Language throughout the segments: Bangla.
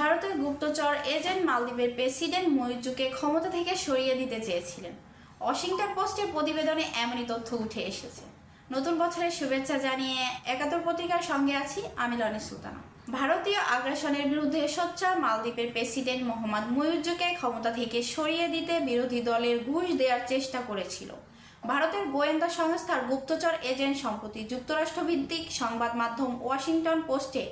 ভারতের গুপ্তচর এজেন্ট মালদ্বীপের প্রেসিডেন্ট মইজুকে ক্ষমতা থেকে সরিয়ে দিতে চেয়েছিলেন। ওয়াশিংটন পোস্টের প্রতিবেদনে এমনই তথ্য উঠে এসেছে। নতুন বছরের শুভেচ্ছা জানিয়ে একাত্তর পত্রিকার সঙ্গে আছি আমি লনে সুলতানা। ভারতীয় আগ্রাসনের বিরুদ্ধে সোচ্চার মালদ্বীপের প্রেসিডেন্ট মোহাম্মদ ময়ূর্যকে ক্ষমতা থেকে সরিয়ে দিতে বিরোধী দলের ঘুষ দেওয়ার চেষ্টা করেছিল। ভারতের গোয়েন্দা সংস্থার গুপ্তচর এজেন্ট সম্প্রতি যুক্তরাষ্ট্রভিত্তিক সংবাদ মাধ্যম ওয়াশিংটন পোস্টে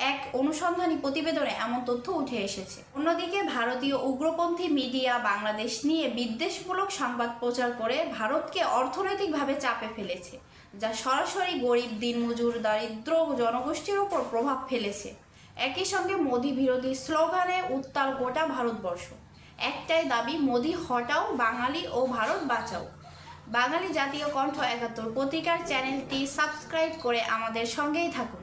এক অনুসন্ধানী প্রতিবেদনে এমন তথ্য উঠে এসেছে। অন্যদিকে ভারতীয় উগ্রপন্থী মিডিয়া বাংলাদেশ নিয়ে বিদ্বেষমূলক সংবাদ প্রচার করে ভারতকে অর্থনৈতিকভাবে চাপে ফেলেছে, যা সরাসরি গরিব, দিনমজুর, দারিদ্র জনগোষ্ঠীর ওপর প্রভাব ফেলেছে। একই সঙ্গে মোদী বিরোধী স্লোগানে উত্তাল গোটা ভারতবর্ষ। একটাই দাবি, মোদী হটাও বাঙালি ও ভারত বাঁচাও। বাঙালি জাতীয় কণ্ঠ একাত্তর পত্রিকার চ্যানেলটি সাবস্ক্রাইব করে আমাদের সঙ্গেই থাকুন।